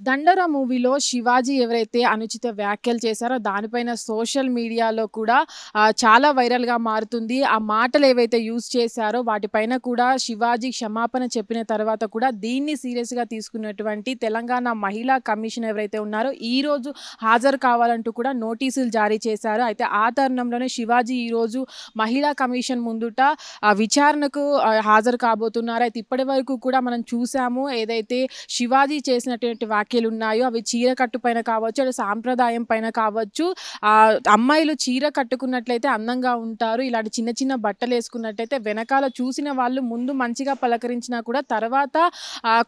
దండర మూవీలో శివాజీ ఎవరైతే అనుచిత వ్యాఖ్యలు చేశారో దానిపైన సోషల్ మీడియాలో కూడా చాలా వైరల్గా మారుతుంది. ఆ మాటలు ఏవైతే యూజ్ చేశారో వాటిపైన కూడా శివాజీ క్షమాపణ చెప్పిన తర్వాత కూడా దీన్ని సీరియస్గా తీసుకున్నటువంటి తెలంగాణ మహిళా కమిషన్ ఎవరైతే ఉన్నారో ఈ రోజు హాజరు కావాలంటూ కూడా నోటీసులు జారీ చేశారు. అయితే ఆ తరుణంలోనే శివాజీ ఈరోజు మహిళా కమిషన్ ముందుట ఆ, విచారణకు హాజరు కాబోతున్నారు. అయితే ఇప్పటి వరకు కూడా మనం చూసాము ఏదైతే శివాజీ చేసినటువంటి వ్యాఖ్యలు ఉన్నాయో అవి చీర కట్టు పైన కావచ్చు అటు సాంప్రదాయం పైన కావచ్చు అమ్మాయిలు చీర కట్టుకున్నట్లయితే అందంగా ఉంటారు ఇలాంటి చిన్న చిన్న బట్టలు వేసుకున్నట్లయితే వెనకాల చూసిన వాళ్ళు ముందు మంచిగా పలకరించినా కూడా తర్వాత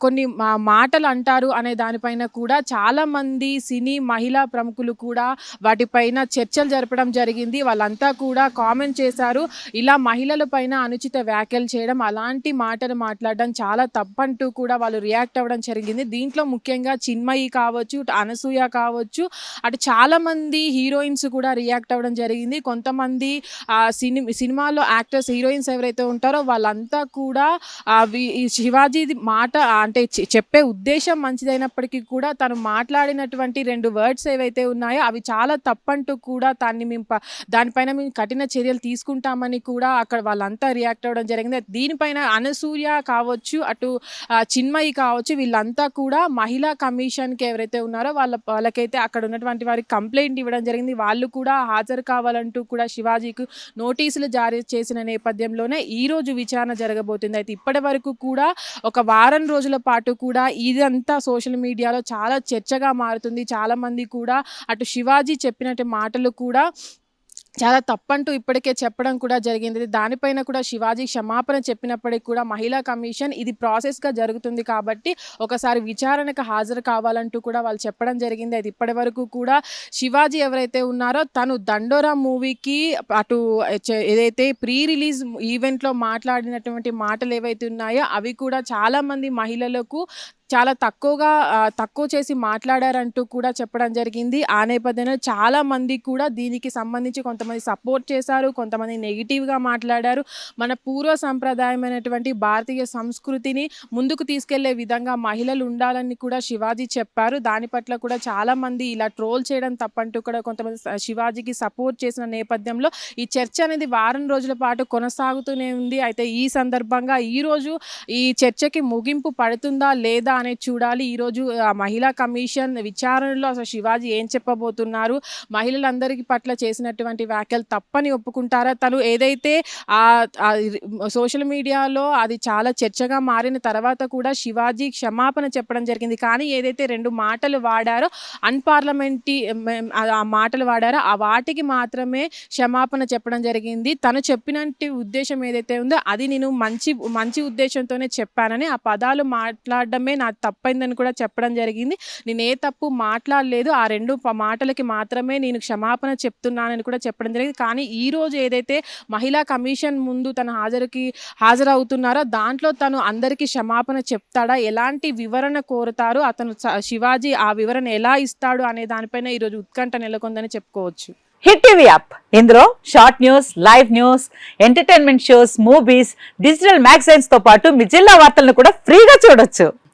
కొన్ని మా- మాటలు అంటారు అనే దానిపైన కూడా చాలామంది సినీ మహిళా ప్రముఖులు కూడా వాటిపైన చర్చలు జరపడం జరిగింది. వాళ్ళంతా కూడా కామెంట్ చేశారు. ఇలా మహిళల పైన అనుచిత వ్యాఖ్యలు చేయడం అలాంటి మాటలు మాట్లాడడం చాలా తప్పంటూ కూడా వాళ్ళు రియాక్ట్ అవ్వడం జరిగింది. దీంట్లో ముఖ్యంగా చిన్మయి కావచ్చు అనసూయ కావచ్చు అటు చాలా మంది హీరోయిన్స్ కూడా రియాక్ట్ అవ్వడం జరిగింది. కొంతమంది సినిమా సినిమాలో యాక్టర్స్ హీరోయిన్స్ ఎవరైతే ఉంటారో వాళ్ళంతా కూడా ఈ శివాజీ మాట అంటే చెప్పే ఉద్దేశం మంచిదైనప్పటికీ కూడా తను మాట్లాడినటువంటి రెండు వర్డ్స్ ఏవైతే ఉన్నాయో అవి చాలా తప్పంటూ కూడా దాన్ని మేము దానిపైన మేము కఠిన చర్యలు తీసుకుంటామని కూడా అక్కడ వాళ్ళంతా రియాక్ట్ అవ్వడం జరిగింది. దీనిపైన అనసూయ కావచ్చు అటు చిన్మయి కావచ్చు వీళ్ళంతా కూడా మహిళా కమిషన్కి ఎవరైతే ఉన్నారో వాళ్ళ వాళ్ళకైతే అక్కడ ఉన్నటువంటి వారికి కంప్లైంట్ ఇవ్వడం జరిగింది. వాళ్ళు కూడా హాజరు కావాలంటూ కూడా శివాజీకి నోటీసులు జారీ చేసిన నేపథ్యంలోనే ఈ రోజు విచారణ జరగబోతుంది. అయితే ఇప్పటి వరకు కూడా ఒక వారం రోజుల పాటు కూడా ఇదంతా సోషల్ మీడియాలో చాలా చర్చగా మారుతుంది. చాలామంది కూడా అటు శివాజీ చెప్పినట్టు మాటలు కూడా చాలా తప్పంటూ ఇప్పటికే చెప్పడం కూడా జరిగింది. దానిపైన కూడా శివాజీ క్షమాపణ చెప్పినప్పటికీ కూడా మహిళా కమిషన్ ఇది ప్రాసెస్గా జరుగుతుంది కాబట్టి ఒకసారి విచారణకు హాజరు కావాలంటూ కూడా వాళ్ళు చెప్పడం జరిగింది. అది ఇప్పటి వరకు కూడా శివాజీ ఎవరైతే ఉన్నారో తను దండోరా మూవీకి అటు ఏదైతే ప్రీ రిలీజ్ ఈవెంట్లో మాట్లాడినటువంటి మాటలు ఏవైతే ఉన్నాయో అవి కూడా చాలామంది మహిళలకు చాలా తక్కువగా తక్కువ చేసి మాట్లాడారంటూ కూడా చెప్పడం జరిగింది. ఆ నేపథ్యంలో చాలా మంది కూడా దీనికి సంబంధించి కొంతమంది సపోర్ట్ చేశారు కొంతమంది నెగిటివ్గా మాట్లాడారు. మన పూర్వ సంప్రదాయమైనటువంటి భారతీయ సంస్కృతిని ముందుకు తీసుకెళ్ళే విధంగా మహిళలు ఉండాలని కూడా శివాజీ చెప్పారు. దాని పట్ల కూడా చాలా మంది ఇలా ట్రోల్ చేయడం తప్పంటూ కూడా కొంతమంది శివాజీకి సపోర్ట్ చేసిన నేపథ్యంలో ఈ చర్చ అనేది వారం రోజుల పాటు కొనసాగుతూనే ఉంది. అయితే ఈ సందర్భంగా ఈరోజు ఈ చర్చకి ముగింపు పడుతుందా లేదా అనేది చూడాలి. ఈరోజు ఆ మహిళా కమిషన్ విచారణలో అసలు శివాజీ ఏం చెప్పబోతున్నారు? మహిళలందరికీ పట్ల చేసినటువంటి వ్యాఖ్యలు తప్పని ఒప్పుకుంటారా? తను ఏదైతే ఆ సోషల్ మీడియాలో అది చాలా చర్చగా మారిన తర్వాత కూడా శివాజీ క్షమాపణ చెప్పడం జరిగింది. కానీ ఏదైతే రెండు మాటలు వాడారో అన్పార్లమెంటీ ఆ మాటలు వాడారో ఆ వాటికి మాత్రమే క్షమాపణ చెప్పడం జరిగింది. తను చెప్పినట్టు ఉద్దేశం ఏదైతే ఉందో అది నేను మంచి మంచి ఉద్దేశంతోనే చెప్పానని ఆ పదాలు మాట్లాడడమే నా తప్పైందని కూడా చెప్పడం జరిగింది. నేను ఏ తప్పు మాట్లాడలేదు. ఆ రెండు మాటలకి మాత్రమే నేను క్షమాపణ చెప్తున్నానని కూడా చెప్పడం జరిగింది. కానీ ఈ రోజు ఏదైతే మహిళా కమిషన్ ముందు తన హాజరుకి హాజరవుతున్నారో దాంట్లో తను అందరికీ క్షమాపణ చెప్తాడా? ఎలాంటి వివరణ కోరుతారు? అతను శివాజీ ఆ వివరణ ఎలా ఇస్తాడు అనే దానిపైన ఈరోజు ఉత్కంఠ నెలకొందని చెప్పుకోవచ్చు. Hit TV app. ఇందులో short news live news entertainment shows movies digital మ్యాగజైన్స్తో పాటు మీ జిల్లా వార్తలను కూడా ఫ్రీగా చూడొచ్చు.